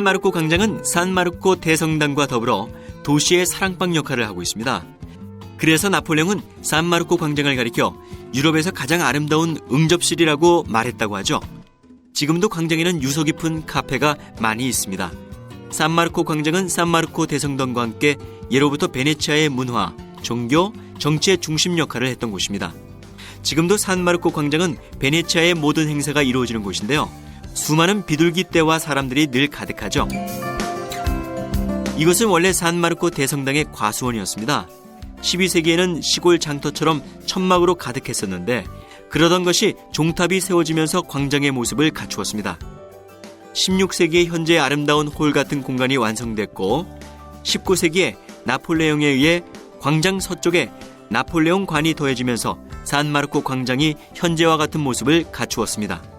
산마르코 광장은 산마르코 대성당과 더불어 도시의 사랑방 역할을 하고 있습니다. 그래서 나폴레옹은 산마르코 광장을 가리켜 유럽에서 가장 아름다운 응접실이라고 말했다고 하죠. 지금도 광장에는 유서 깊은 카페가 많이 있습니다. 산마르코 광장은 산마르코 대성당과 함께 예로부터 베네치아의 문화, 종교, 정치의 중심 역할을 했던 곳입니다. 지금도 산마르코 광장은 베네치아의 모든 행사가 이루어지는 곳인데요. 수많은 비둘기 떼와 사람들이 늘 가득하죠. 이것은 원래 산마르코 대성당의 과수원이었습니다. 12세기에는 시골 장터처럼 천막으로 가득했었는데 그러던 것이 종탑이 세워지면서 광장의 모습을 갖추었습니다. 16세기에 현재 아름다운 홀 같은 공간이 완성됐고 19세기에 나폴레옹에 의해 광장 서쪽에 나폴레옹 관이 더해지면서 산마르코 광장이 현재와 같은 모습을 갖추었습니다.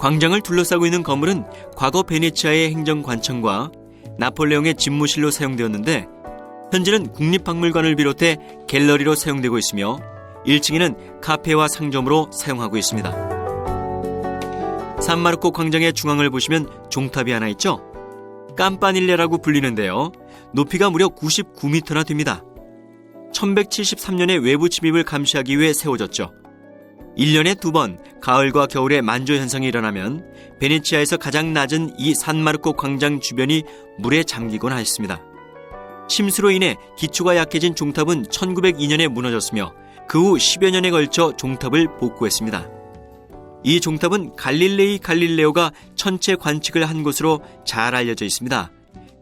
광장을 둘러싸고 있는 건물은 과거 베네치아의 행정관청과 나폴레옹의 집무실로 사용되었는데 현재는 국립박물관을 비롯해 갤러리로 사용되고 있으며 1층에는 카페와 상점으로 사용하고 있습니다. 산마르코 광장의 중앙을 보시면 종탑이 하나 있죠? 깜파닐레라고 불리는데요. 높이가 무려 99m나 됩니다. 1173년에 외부 침입을 감시하기 위해 세워졌죠. 1년에 두 번 가을과 겨울에 만조 현상이 일어나면 베네치아에서 가장 낮은 이 산마르코 광장 주변이 물에 잠기곤 하였습니다. 침수로 인해 기초가 약해진 종탑은 1902년에 무너졌으며 그 후 10여 년에 걸쳐 종탑을 복구했습니다. 이 종탑은 갈릴레이 갈릴레오가 천체 관측을 한 곳으로 잘 알려져 있습니다.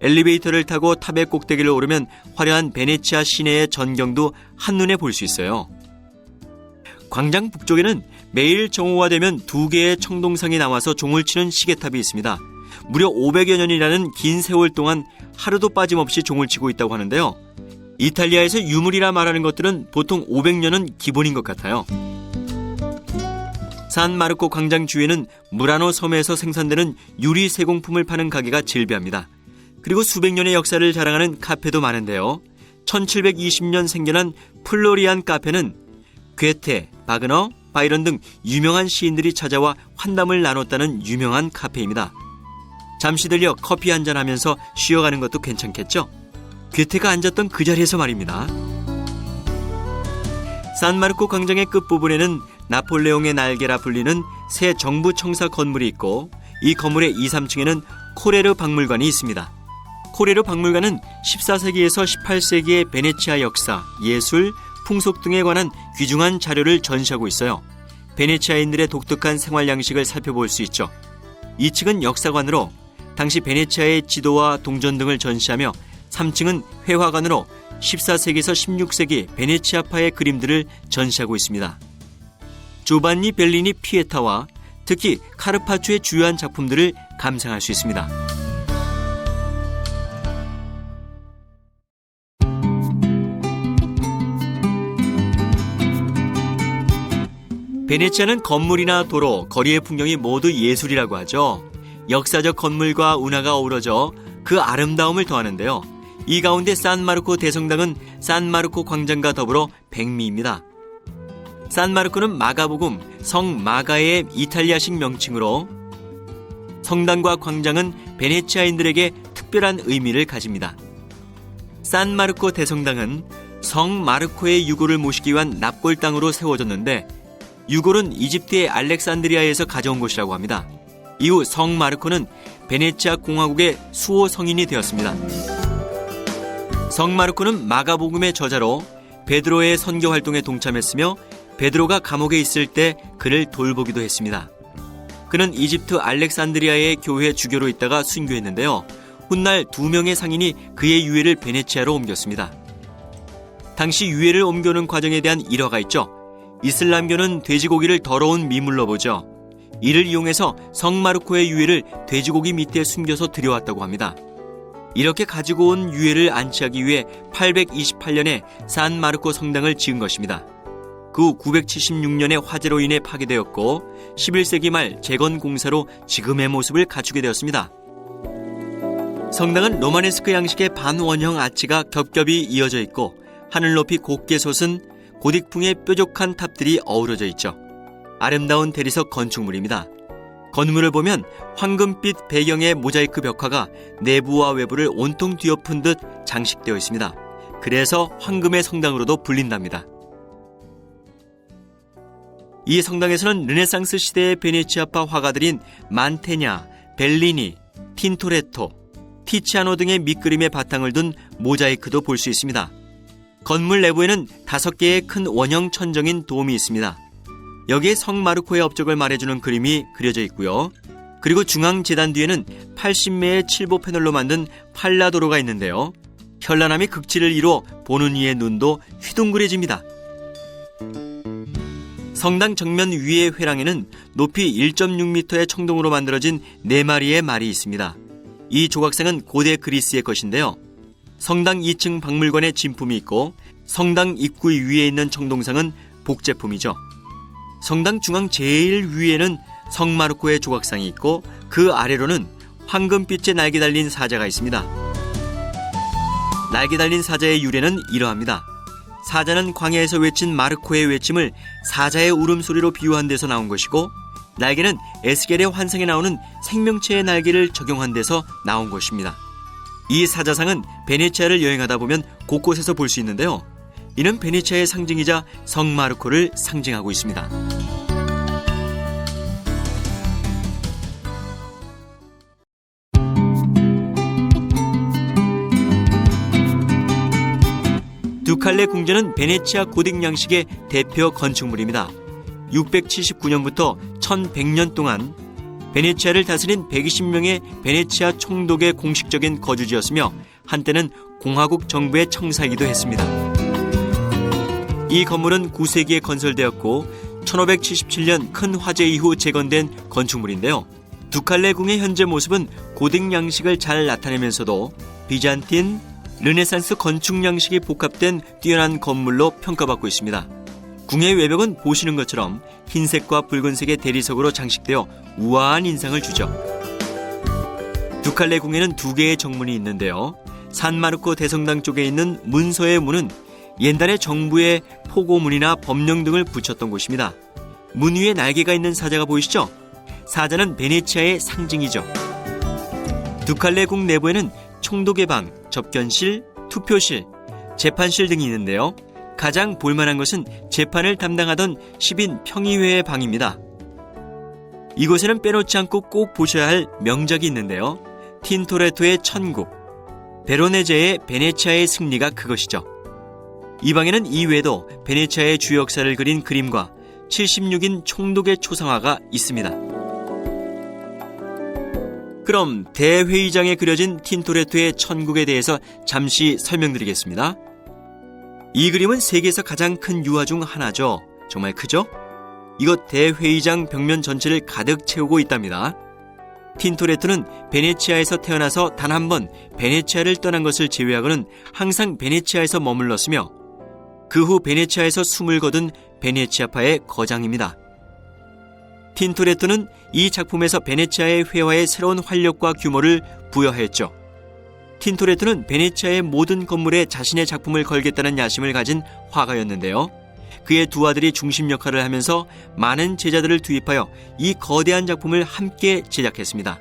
엘리베이터를 타고 탑의 꼭대기를 오르면 화려한 베네치아 시내의 전경도 한눈에 볼 수 있어요. 광장 북쪽에는 매일 정오가 되면 두 개의 청동상이 나와서 종을 치는 시계탑이 있습니다. 무려 500여 년이라는 긴 세월 동안 하루도 빠짐없이 종을 치고 있다고 하는데요. 이탈리아에서 유물이라 말하는 것들은 보통 500년은 기본인 것 같아요. 산 마르코 광장 주위에는 무라노 섬에서 생산되는 유리 세공품을 파는 가게가 질비합니다. 그리고 수백 년의 역사를 자랑하는 카페도 많은데요. 1720년 생겨난 플로리안 카페는 괴테, 바그너, 바이런 등 유명한 시인들이 찾아와 환담을 나눴다는 유명한 카페입니다. 잠시 들려 커피 한 잔 하면서 쉬어가는 것도 괜찮겠죠? 괴테가 앉았던 그 자리에서 말입니다. 산마르코 광장의 끝부분에는 나폴레옹의 날개라 불리는 새 정부 청사 건물이 있고 이 건물의 2, 3층에는 코레르 박물관이 있습니다. 코레르 박물관은 14세기에서 18세기의 베네치아 역사, 예술, 풍속 등에 관한 귀중한 자료를 전시하고 있어요. 베네치아인들의 독특한 생활 양식을 살펴볼 수 있죠. 2층은 역사관으로 당시 베네치아의 지도와 동전 등을 전시하며 3층은 회화관으로 14세기에서 16세기 베네치아파의 그림들을 전시하고 있습니다. 조반니 벨리니 피에타와 특히 카르파초의 주요한 작품들을 감상할 수 있습니다. 베네치아는 건물이나 도로, 거리의 풍경이 모두 예술이라고 하죠. 역사적 건물과 운하가 어우러져 그 아름다움을 더하는데요. 이 가운데 산마르코 대성당은 산마르코 광장과 더불어 백미입니다. 산마르코는 마가복음 성 마가의 이탈리아식 명칭으로 성당과 광장은 베네치아인들에게 특별한 의미를 가집니다. 산마르코 대성당은 성 마르코의 유골을 모시기 위한 납골당으로 세워졌는데 유골은 이집트의 알렉산드리아에서 가져온 것이라고 합니다. 이후 성 마르코는 베네치아 공화국의 수호 성인이 되었습니다. 성 마르코는 마가복음의 저자로 베드로의 선교 활동에 동참했으며 베드로가 감옥에 있을 때 그를 돌보기도 했습니다. 그는 이집트 알렉산드리아의 교회 주교로 있다가 순교했는데요. 훗날 두 명의 상인이 그의 유해를 베네치아로 옮겼습니다. 당시 유해를 옮겨오는 과정에 대한 일화가 있죠. 이슬람교는 돼지고기를 더러운 미물로 보죠. 이를 이용해서 성마르코의 유해를 돼지고기 밑에 숨겨서 들여왔다고 합니다. 이렇게 가지고 온 유해를 안치하기 위해 828년에 산 마르코 성당을 지은 것입니다. 그 후 976년에 화재로 인해 파괴되었고 11세기 말 재건 공사로 지금의 모습을 갖추게 되었습니다. 성당은 로마네스크 양식의 반원형 아치가 겹겹이 이어져 있고 하늘 높이 곱게 솟은 고딕풍의 뾰족한 탑들이 어우러져 있죠. 아름다운 대리석 건축물입니다. 건물을 보면 황금빛 배경의 모자이크 벽화가 내부와 외부를 온통 뒤엎은 듯 장식되어 있습니다. 그래서 황금의 성당으로도 불린답니다. 이 성당에서는 르네상스 시대의 베네치아파 화가들인 만테냐, 벨리니, 틴토레토, 티치아노 등의 밑그림의 바탕을 둔 모자이크도 볼 수 있습니다. 건물 내부에는 다섯 개의 큰 원형 천정인 도움이 있습니다. 여기에 성 마르코의 업적을 말해주는 그림이 그려져 있고요. 그리고 중앙 재단 뒤에는 80매의 칠보 패널로 만든 팔라도로가 있는데요. 현란함이 극치를 이뤄 보는 이의 눈도 휘둥그레집니다. 성당 정면 위의 회랑에는 높이 1.6m의 청동으로 만들어진 네 마리의 말이 있습니다. 이 조각상은 고대 그리스의 것인데요. 성당 2층 박물관에 진품이 있고 성당 입구 위에 있는 청동상은 복제품이죠. 성당 중앙 제일 위에는 성마르코의 조각상이 있고 그 아래로는 황금빛의 날개 달린 사자가 있습니다. 날개 달린 사자의 유래는 이러합니다. 사자는 광야에서 외친 마르코의 외침을 사자의 울음소리로 비유한 데서 나온 것이고 날개는 에스겔의 환상에 나오는 생명체의 날개를 적용한 데서 나온 것입니다. 이 사자상은 베네치아를 여행하다 보면 곳곳에서 볼 수 있는데요. 이는 베네치아의 상징이자 성 마르코를 상징하고 있습니다. 두칼레 궁전은 베네치아 고딕 양식의 대표 건축물입니다. 679년부터 1100년 동안 베네치아를 다스린 120명의 베네치아 총독의 공식적인 거주지였으며 한때는 공화국 정부의 청사이기도 했습니다. 이 건물은 9세기에 건설되었고 1577년 큰 화재 이후 재건된 건축물인데요. 두칼레 궁의 현재 모습은 고딕 양식을 잘 나타내면서도 비잔틴, 르네상스 건축 양식이 복합된 뛰어난 건물로 평가받고 있습니다. 궁의 외벽은 보시는 것처럼 흰색과 붉은색의 대리석으로 장식되어 우아한 인상을 주죠. 두 칼레 궁에는 두 개의 정문이 있는데요. 산마르코 대성당 쪽에 있는 문서의 문은 옛날에 정부의 포고문이나 법령 등을 붙였던 곳입니다. 문 위에 날개가 있는 사자가 보이시죠? 사자는 베네치아의 상징이죠. 두 칼레 궁 내부에는 총독의 방, 접견실, 투표실, 재판실 등이 있는데요. 가장 볼만한 것은 재판을 담당하던 10인 평의회의 방입니다. 이곳에는 빼놓지 않고 꼭 보셔야 할 명작이 있는데요. 틴토레토의 천국, 베로네제의 베네치아의 승리가 그것이죠. 이 방에는 이외에도 베네치아의 주 역사를 그린 그림과 76인 총독의 초상화가 있습니다. 그럼 대회의장에 그려진 틴토레토의 천국에 대해서 잠시 설명드리겠습니다. 이 그림은 세계에서 가장 큰 유화 중 하나죠. 정말 크죠? 이것 대회의장 벽면 전체를 가득 채우고 있답니다. 틴토레토는 베네치아에서 태어나서 단 한 번 베네치아를 떠난 것을 제외하고는 항상 베네치아에서 머물렀으며 그 후 베네치아에서 숨을 거둔 베네치아파의 거장입니다. 틴토레토는 이 작품에서 베네치아의 회화에 새로운 활력과 규모를 부여하였죠. 틴토레토는 베네치아의 모든 건물에 자신의 작품을 걸겠다는 야심을 가진 화가였는데요. 그의 두 아들이 중심 역할을 하면서 많은 제자들을 투입하여 이 거대한 작품을 함께 제작했습니다.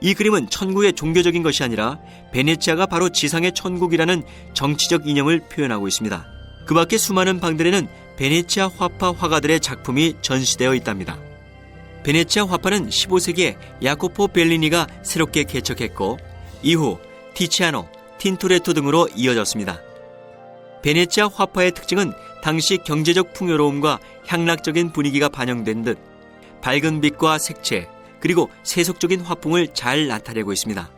이 그림은 천국의 종교적인 것이 아니라 베네치아가 바로 지상의 천국이라는 정치적 이념을 표현하고 있습니다. 그 밖에 수많은 방들에는 베네치아 화파 화가들의 작품이 전시되어 있답니다. 베네치아 화파는 15세기에 야코포 벨리니가 새롭게 개척했고 이후 티치아노, 틴토레토 등으로 이어졌습니다. 베네치아 화파의 특징은 당시 경제적 풍요로움과 향락적인 분위기가 반영된 듯 밝은 빛과 색채 그리고 세속적인 화풍을 잘 나타내고 있습니다.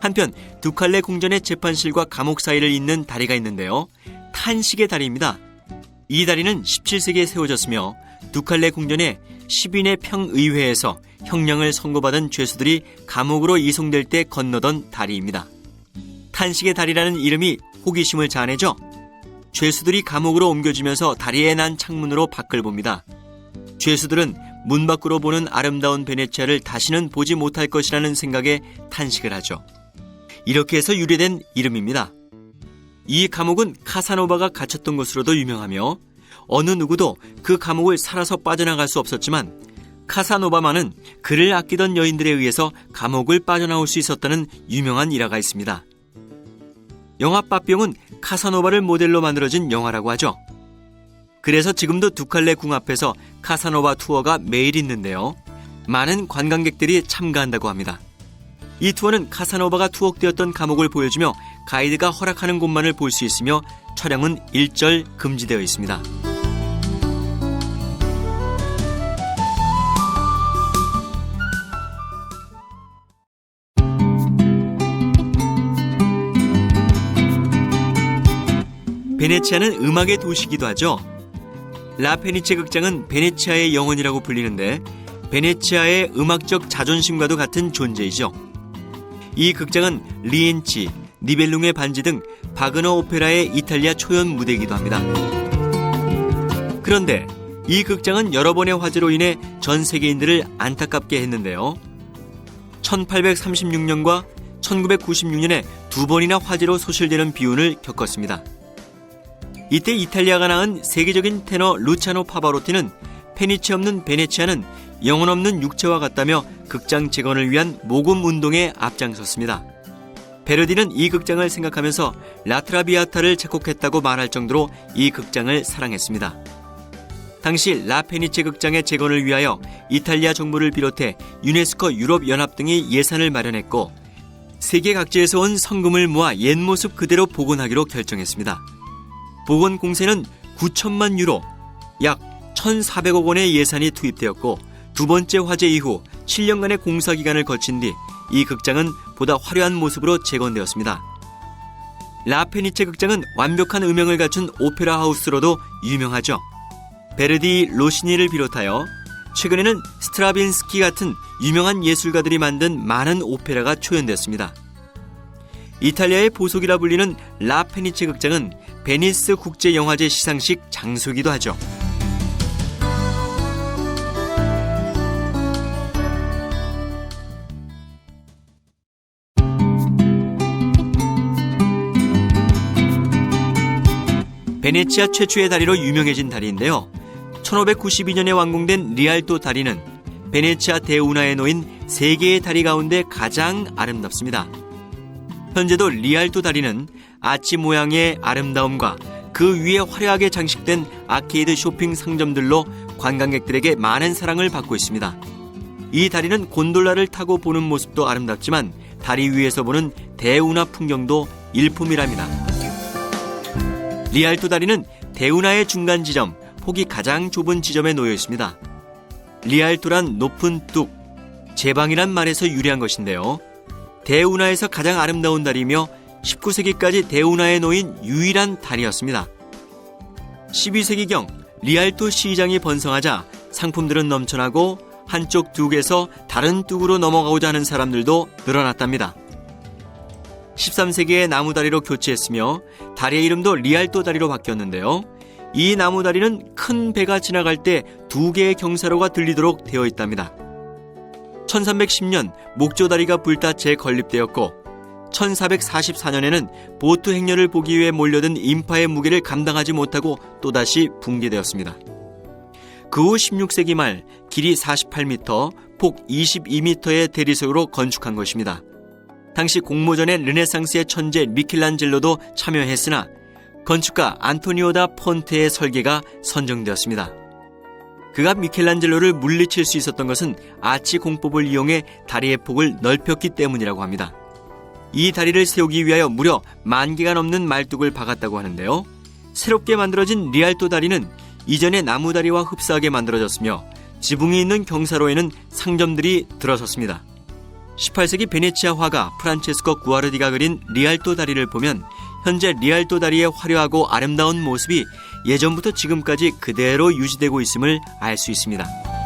한편 두 칼레 궁전의 재판실과 감옥 사이를 잇는 다리가 있는데요. 탄식의 다리입니다. 이 다리는 17세기에 세워졌으며 두 칼레 궁전의 10인의 평의회에서 형량을 선고받은 죄수들이 감옥으로 이송될 때 건너던 다리입니다. 탄식의 다리라는 이름이 호기심을 자아내죠. 죄수들이 감옥으로 옮겨지면서 다리에 난 창문으로 밖을 봅니다. 죄수들은 문 밖으로 보는 아름다운 베네치아를 다시는 보지 못할 것이라는 생각에 탄식을 하죠. 이렇게 해서 유래된 이름입니다. 이 감옥은 카사노바가 갇혔던 곳으로도 유명하며 어느 누구도 그 감옥을 살아서 빠져나갈 수 없었지만 카사노바만은 그를 아끼던 여인들에 의해서 감옥을 빠져나올 수 있었다는 유명한 일화가 있습니다. 영화 빠뿅은 카사노바를 모델로 만들어진 영화라고 하죠. 그래서 지금도 두 칼레 궁 앞에서 카사노바 투어가 매일 있는데요. 많은 관광객들이 참가한다고 합니다. 이 투어는 카사노바가 투옥되었던 감옥을 보여주며 가이드가 허락하는 곳만을 볼 수 있으며 촬영은 일절 금지되어 있습니다. 베네치아는 음악의 도시기도 하죠. 라페니체 극장은 베네치아의 영혼이라고 불리는데 베네치아의 음악적 자존심과도 같은 존재이죠. 이 극장은 리엔치, 니벨룽의 반지 등 바그너 오페라의 이탈리아 초연 무대이기도 합니다. 그런데 이 극장은 여러 번의 화재로 인해 전 세계인들을 안타깝게 했는데요. 1836년과 1996년에 두 번이나 화재로 소실되는 비운을 겪었습니다. 이때 이탈리아가 낳은 세계적인 테너 루차노 파바로티는 페니치 없는 베네치아는 영혼 없는 육체와 같다며 극장 재건을 위한 모금 운동에 앞장섰습니다. 베르디는 이 극장을 생각하면서 라트라비아타를 작곡했다고 말할 정도로 이 극장을 사랑했습니다. 당시 라페니체 극장의 재건을 위하여 이탈리아 정부를 비롯해 유네스코 유럽 연합 등이 예산을 마련했고 세계 각지에서 온 성금을 모아 옛 모습 그대로 복원하기로 결정했습니다. 복원 공세는 9천만 유로, 약 1,400억 원의 예산이 투입되었고 두 번째 화재 이후 7년간의 공사 기간을 거친 뒤 이 극장은 보다 화려한 모습으로 재건되었습니다. 라페니체 극장은 완벽한 음영을 갖춘 오페라 하우스로도 유명하죠. 베르디, 로시니를 비롯하여 최근에는 스트라빈스키 같은 유명한 예술가들이 만든 많은 오페라가 초연됐습니다. 이탈리아의 보석이라 불리는 라페니체 극장은 베니스 국제영화제 시상식 장소이기도 하죠. 베네치아 최초의 다리로 유명해진 다리인데요. 1592년에 완공된 리알토 다리는 베네치아 대운하에 놓인 세 개의 다리 가운데 가장 아름답습니다. 현재도 리알토 다리는 아치 모양의 아름다움과 그 위에 화려하게 장식된 아케이드 쇼핑 상점들로 관광객들에게 많은 사랑을 받고 있습니다. 이 다리는 곤돌라를 타고 보는 모습도 아름답지만 다리 위에서 보는 대운하 풍경도 일품이랍니다. 리알토 다리는 대운하의 중간 지점, 폭이 가장 좁은 지점에 놓여 있습니다. 리알토란 높은 뚝, 제방이란 말에서 유래한 것인데요. 대운하에서 가장 아름다운 다리며 19세기까지 대운하에 놓인 유일한 다리였습니다. 12세기경 리알토 시장이 번성하자 상품들은 넘쳐나고 한쪽 뚝에서 다른 뚝으로 넘어가고자 하는 사람들도 늘어났답니다. 13세기에 나무다리로 교체했으며 다리의 이름도 리알토 다리로 바뀌었는데요. 이 나무다리는 큰 배가 지나갈 때 두 개의 경사로가 들리도록 되어 있답니다. 1310년 목조다리가 불타 재건립되었고 1444년에는 보트 행렬을 보기 위해 몰려든 인파의 무게를 감당하지 못하고 또다시 붕괴되었습니다. 그 후 16세기 말 길이 48m, 폭 22m의 대리석으로 건축한 것입니다. 당시 공모전에 르네상스의 천재 미켈란젤로도 참여했으나 건축가 안토니오 다 폰테의 설계가 선정되었습니다. 그가 미켈란젤로를 물리칠 수 있었던 것은 아치 공법을 이용해 다리의 폭을 넓혔기 때문이라고 합니다. 이 다리를 세우기 위하여 무려 만 개가 넘는 말뚝을 박았다고 하는데요. 새롭게 만들어진 리알토 다리는 이전의 나무 다리와 흡사하게 만들어졌으며 지붕이 있는 경사로에는 상점들이 들어섰습니다. 18세기 베네치아 화가 프란체스코 구아르디가 그린 리알토 다리를 보면 현재 리알토 다리의 화려하고 아름다운 모습이 예전부터 지금까지 그대로 유지되고 있음을 알 수 있습니다.